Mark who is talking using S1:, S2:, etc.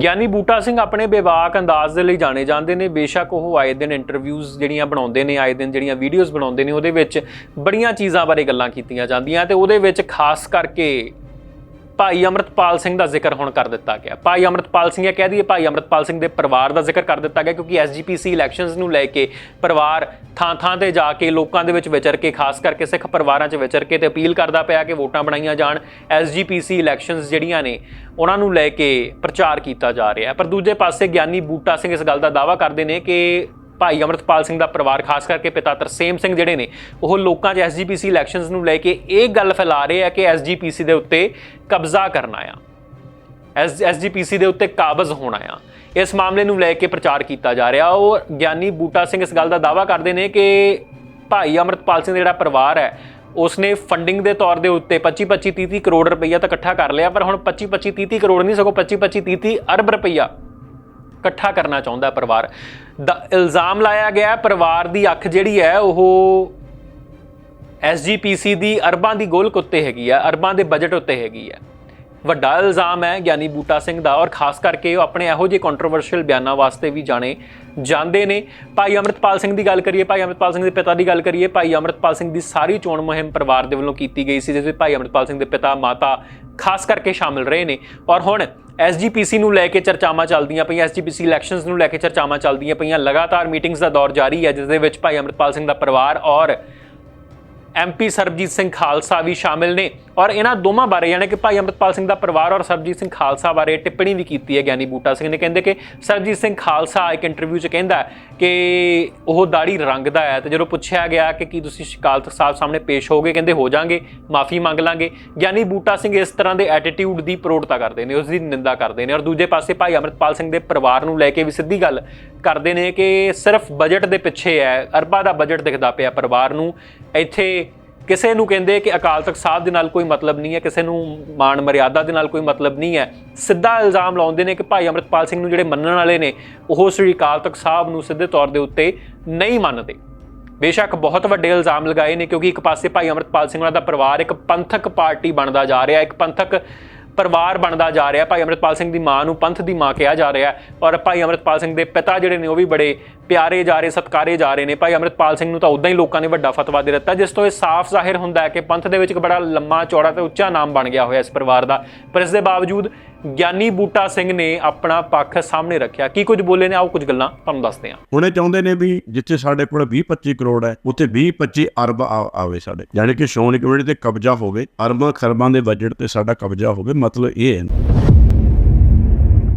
S1: ਗਿਆਨੀ ਬੂਟਾ ਸਿੰਘ ਆਪਣੇ ਬੇਵਾਕ ਅੰਦਾਜ਼ ਦੇ ਲਈ ਜਾਣੇ ਜਾਂਦੇ ਨੇ। ਬੇਸ਼ੱਕ ਉਹ ਆਏ ਦਿਨ ਇੰਟਰਵਿਊਜ਼ ਜਿਹੜੀਆਂ ਬਣਾਉਂਦੇ ਨੇ, ਆਏ ਦਿਨ ਜਿਹੜੀਆਂ ਵੀਡੀਓਜ਼ ਬਣਾਉਂਦੇ ਨੇ, ਉਹਦੇ ਵਿੱਚ ਬੜੀਆਂ ਚੀਜ਼ਾਂ ਬਾਰੇ ਗੱਲਾਂ ਕੀਤੀਆਂ ਜਾਂਦੀਆਂ ਤੇ ਉਹਦੇ ਵਿੱਚ ਖਾਸ ਕਰਕੇ ਭਾਈ ਅਮਰਤਪਾਲ ਸਿੰਘ ਦਾ ਜ਼ਿਕਰ ਹੁਣ ਕਰ ਦਿੱਤਾ ਗਿਆ। ਭਾਈ ਅਮਰਤਪਾਲ ਸਿੰਘ ਇਹ ਕਹਿ ਦਈਏ, ਭਾਈ ਅਮਰਤਪਾਲ ਸਿੰਘ ਦੇ ਪਰਿਵਾਰ ਦਾ ਜ਼ਿਕਰ ਕਰ ਦਿੱਤਾ ਗਿਆ ਕਿਉਂਕਿ ਐਸਜੀਪੀਸੀ ਇਲੈਕਸ਼ਨਸ ਨੂੰ ਲੈ ਕੇ ਪਰਿਵਾਰ ਥਾਂ-ਥਾਂ ਤੇ ਜਾ ਕੇ ਲੋਕਾਂ ਦੇ ਵਿੱਚ ਵਿਚਰ ਕੇ, ਖਾਸ ਕਰਕੇ ਸਿੱਖ ਪਰਿਵਾਰਾਂ 'ਚ ਵਿਚਰ ਕੇ ਤੇ ਅਪੀਲ ਕਰਦਾ ਪਿਆ ਕਿ ਵੋਟਾਂ ਬਣਾਈਆਂ ਜਾਣ। ਐਸਜੀਪੀਸੀ ਇਲੈਕਸ਼ਨਸ ਜਿਹੜੀਆਂ ਨੇ, ਉਹਨਾਂ ਨੂੰ ਲੈ ਕੇ ਪ੍ਰਚਾਰ ਕੀਤਾ ਜਾ ਰਿਹਾ ਪਰ ਦੂਜੇ ਪਾਸੇ ਗਿਆਨੀ ਬੂਟਾ ਸਿੰਘ ਇਸ ਗੱਲ ਦਾ ਦਾਅਵਾ ਕਰਦੇ ਨੇ ਕਿ ਭਾਈ ਅਮਰਤਪਾਲ ਸਿੰਘ ਦਾ ਪਰਿਵਾਰ, ਖਾਸ ਕਰਕੇ ਪਿਤਾ ਤਰਸੇਮ ਸਿੰਘ ਜਿਹੜੇ ਨੇ, ਉਹ ਲੋਕਾਂ 'ਚ ਐਸਜੀਪੀਸੀ ਇਲੈਕਸ਼ਨਸ ਨੂੰ ਲੈ ਕੇ ਇਹ ਗੱਲ ਫੈਲਾ ਰਹੇ ਆ ਕਿ ਐਸਜੀਪੀਸੀ ਦੇ ਉੱਤੇ ਕਬਜ਼ਾ ਕਰਨਾ ਆ ਐਸ ਐਸਜੀਪੀਸੀ ਦੇ ਉੱਤੇ ਕਾਬਜ਼ ਹੋਣਾ ਆ ਇਸ ਮਾਮਲੇ ਨੂੰ ਲੈ ਕੇ ਪ੍ਰਚਾਰ ਕੀਤਾ ਜਾ ਰਿਹਾ। ਉਹ ਗਿਆਨੀ ਬੂਟਾ ਸਿੰਘ ਇਸ ਗੱਲ ਦਾ ਦਾਅਵਾ ਕਰਦੇ ਨੇ ਕਿ ਭਾਈ ਅਮਰਤਪਾਲ ਸਿੰਘ ਦਾ ਜਿਹੜਾ ਪਰਿਵਾਰ ਹੈ, ਉਸਨੇ ਫੰਡਿੰਗ ਦੇ ਤੌਰ ਦੇ ਉੱਤੇ 25 25 30 30 ਕਰੋੜ ਰੁਪਈਆ ਤਾਂ ਇਕੱਠਾ ਕਰ ਲਿਆ, ਪਰ ਹੁਣ 25 25 30 30 ਕਰੋੜ ਨਹੀਂ, ਸਗੋਂ 25 25 30 30 ਅਰਬ ਰੁਪਈਆ ਇਕੱਠਾ ਕਰਨਾ ਚਾਹੁੰਦਾ ਪਰਿਵਾਰ। ਦਾ ਇਲਜ਼ਾਮ ਲਾਇਆ ਗਿਆ ਪਰਿਵਾਰ ਦੀ ਅੱਖ ਜਿਹੜੀ ਹੈ, ਉਹ ਐਸਜੀਪੀਸੀ ਦੀ ਅਰਬਾਂ ਦੀ ਗੋਲਕ ਉੱਤੇ ਹੈਗੀ ਆ ਅਰਬਾਂ ਦੇ ਬਜਟ ਉੱਤੇ ਹੈਗੀ ਆ ਵੱਡਾ ਇਲਜ਼ਾਮ ਹੈ ਗਿਆਨੀ ਬੂਟਾ ਸਿੰਘ ਦਾ ਔਰ ਖਾਸ ਕਰਕੇ ਉਹ ਆਪਣੇ ਇਹੋ ਜਿਹੇ ਕੰਟਰੋਵਰਸ਼ੀਅਲ ਬਿਆਨਾਂ ਵਾਸਤੇ ਵੀ ਜਾਣੇ ਜਾਂਦੇ ਨੇ। ਭਾਈ ਅਮਰਤਪਾਲ ਸਿੰਘ ਦੀ ਗੱਲ ਕਰੀਏ, ਭਾਈ ਅਮਰਤਪਾਲ ਸਿੰਘ ਦੇ ਪਿਤਾ ਦੀ ਗੱਲ ਕਰੀਏ, ਭਾਈ ਅਮਰਤਪਾਲ ਸਿੰਘ ਦੀ ਸਾਰੀ ਚੋਣ ਮੁਹਿੰਮ ਪਰਿਵਾਰ ਦੇ ਵੱਲੋਂ ਕੀਤੀ ਗਈ ਸੀ, ਜਿਸ ਵਿੱਚ ਭਾਈ ਅਮਰਤਪਾਲ ਸਿੰਘ ਦੇ ਪਿਤਾ, ਮਾਤਾ ਖਾਸ ਕਰਕੇ ਸ਼ਾਮਿਲ ਰਹੇ ਨੇ। ਔਰ ਹੁਣ ਐਸਜੀਪੀਸੀ ਨੂੰ ਲੈ ਕੇ ਚਰਚਾਵਾਂ ਚੱਲਦੀਆਂ ਪਈਆਂ ਐਸਜੀਪੀਸੀ ਇਲੈਕਸ਼ਨਸ ਨੂੰ ਲੈ ਕੇ ਚਰਚਾਵਾਂ ਚੱਲਦੀਆਂ ਪਈਆਂ। ਲਗਾਤਾਰ ਮੀਟਿੰਗਸ ਦਾ ਦੌਰ ਜਾਰੀ ਹੈ, ਜਿਸ ਦੇ ਵਿੱਚ ਭਾਈ ਅਮਰਤਪਾਲ ਸਿੰਘ ਦਾ ਪਰਿਵਾਰ ਔਰ ਐਮਪੀ ਸਰਬਜੀਤ ਸਿੰਘ ਖਾਲਸਾ ਵੀ ਸ਼ਾਮਿਲ ਨੇ। ਔਰ ਇਹਨਾਂ ਦੋਵਾਂ ਬਾਰੇ ਯਾਨੀ ਕਿ ਭਾਈ ਅਮਰਤਪਾਲ ਸਿੰਘ ਦਾ ਪਰਿਵਾਰ ਔਰ ਸਰਬਜੀਤ ਸਿੰਘ ਖਾਲਸਾ ਬਾਰੇ ਟਿੱਪਣੀ ਵੀ ਕੀਤੀ ਹੈ ਗਿਆਨੀ ਬੂਟਾ ਸਿੰਘ ਨੇ। ਕਹਿੰਦੇ ਕਿ ਸਰਬਜੀਤ ਸਿੰਘ ਖਾਲਸਾ ਇੱਕ ਇੰਟਰਵਿਊ 'ਚ ਕਹਿੰਦਾ ਕਿ ਉਹ ਦਾੜੀ ਰੰਗਦਾ ਹੈ ਤੇ ਜਦੋਂ ਪੁੱਛਿਆ ਗਿਆ ਕਿ ਕੀ ਤੁਸੀਂ ਸ਼ਿਕਾਲ ਤਖਤ ਸਾਹਿਬ ਸਾਹਮਣੇ ਪੇਸ਼ ਹੋਗੇ ਕਹਿੰਦੇ ਹੋ ਜਾਾਂਗੇ, ਮਾਫੀ ਮੰਗ ਲਾਂਗੇ। ਗਿਆਨੀ ਬੂਟਾ ਸਿੰਘ ਇਸ ਤਰ੍ਹਾਂ ਦੇ ਐਟੀਟਿਊਡ ਦੀ ਪ੍ਰੋੜਤਾ ਕਰਦੇ ਨੇ ਉਸ ਦੀ ਨਿੰਦਾ ਕਰਦੇ ਨੇ। ਔਰ ਦੂਜੇ ਪਾਸੇ ਭਾਈ ਅਮਰਤਪਾਲ ਸਿੰਘ ਦੇ ਪਰਿਵਾਰ ਨੂੰ ਲੈ ਕੇ ਵੀ ਸਿੱਧੀ ਗੱਲ ਕਰਦੇ ਨੇ ਕਿ ਸਿਰਫ ਬਜਟ ਦੇ ਪਿੱਛੇ ਹੈ, ਅਰਬਾਂ ਦਾ ਬਜਟ ਦਿਖਦਾ ਪਿਆ ਪਰਿਵਾਰ ਨੂੰ। ਇੱਥੇ ਕਿਸੇ ਨੂੰ ਕਹਿੰਦੇ ਕਿ ਅਕਾਲ ਤਖਤ ਸਾਹਿਬ ਦੇ ਨਾਲ ਕੋਈ ਮਤਲਬ ਨਹੀਂ ਹੈ, ਕਿਸੇ ਨੂੰ ਮਾਣ ਮਰਿਆਦਾ ਦੇ ਨਾਲ ਕੋਈ ਮਤਲਬ ਨਹੀਂ ਹੈ, ਸਿੱਧਾ ਇਲਜ਼ਾਮ ਲਾਉਂਦੇ ਨੇ ਕਿ ਭਾਈ ਅਮਰਤਪਾਲ ਸਿੰਘ ਨੂੰ ਜਿਹੜੇ ਮੰਨਣ ਵਾਲੇ ਨੇ, ਉਹ ਸ੍ਰੀ ਅਕਾਲ ਤਖਤ ਸਾਹਿਬ ਨੂੰ ਸਿੱਧੇ ਤੌਰ ਦੇ ਉੱਤੇ ਨਹੀਂ ਮੰਨਦੇ। ਬੇਸ਼ੱਕ ਬਹੁਤ ਵੱਡੇ ਇਲਜ਼ਾਮ ਲਗਾਏ ਨੇ, ਕਿਉਂਕਿ ਇੱਕ ਪਾਸੇ ਭਾਈ ਅਮਰਤਪਾਲ ਸਿੰਘ ਉਹਨਾਂ ਦਾ ਪਰਿਵਾਰ ਇੱਕ ਪੰਥਕ ਪਾਰਟੀ ਬਣਦਾ ਜਾ ਰਿਹਾ, ਇੱਕ ਪੰਥਕ ਪਰਿਵਾਰ ਬਣਦਾ ਜਾ ਰਿਹਾ, ਭਾਈ ਅਮਰਤਪਾਲ ਸਿੰਘ ਦੀ ਮਾਂ ਨੂੰ ਪੰਥ ਦੀ ਮਾਂ ਕਿਹਾ ਜਾ ਰਿਹਾ ਔਰ ਭਾਈ ਅਮਰਤਪਾਲ ਸਿੰਘ ਦੇ ਪਿਤਾ ਜਿਹੜੇ ਨੇ, ਉਹ ਵੀ ਬੜੇ ਪਿਆਰੇ ਜਾ ਰਹੇ, ਸਤਕਾਰੇ ਜਾ ਰਹੇ ਨੇ। ਭਾਈ ਅਮਰਤਪਾਲ ਸਿੰਘ ਨੂੰ ਤਾਂ ਉਦਾਂ ਹੀ ਲੋਕਾਂ ਨੇ ਵੱਡਾ ਫਤਵਾ ਦੇ ਦਿੱਤਾ, ਜਿਸ ਤੋਂ ਇਹ ਸਾਫ਼ ਜ਼ਾਹਿਰ ਹੁੰਦਾ ਹੈ ਕਿ ਪੰਥ ਦੇ ਵਿੱਚ ਇੱਕ ਬੜਾ ਲੰਮਾ ਚੌੜਾ ਤੇ ਉੱਚਾ ਨਾਮ ਬਣ ਗਿਆ ਹੋਇਆ ਇਸ ਪਰਿਵਾਰ ਦਾ। ਪਰ ਇਸ ਦੇ ਬਾਵਜੂਦ ਗਿਆਨੀ ਬੂਟਾ ਸਿੰਘ ਨੇ ਆਪਣਾ ਪੱਖ ਸਾਹਮਣੇ ਰੱਖਿਆ। ਕੀ ਕੁਝ ਬੋਲੇ ਨੇ? ਆਓ ਕੁਝ ਗੱਲਾਂ ਤੁਹਾਨੂੰ ਦੱਸਦੇ ਹਾਂ।
S2: ਹੁਣ ਇਹ ਚਾਹੁੰਦੇ ਨੇ ਵੀ ਜਿੱਥੇ ਸਾਡੇ ਕੋਲ 20 25 ਕਰੋੜ ਹੈ, ਉੱਥੇ 20 25 ਅਰਬ ਆ- ਆਵੇ ਸਾਡੇ। ਯਾਨੀ ਕਿ ਸ਼੍ਰੋਮਣੀ ਕਮੇਟੀ ਤੇ ਕਬਜ਼ਾ ਹੋਵੇ, ਅਰਬਾਂ ਖਰਬਾਂ ਦੇ ਬਜਟ ਤੇ ਸਾਡਾ ਕਬਜ਼ਾ ਹੋਵੇ, ਮਤਲਬ ਇਹ ਹੈ।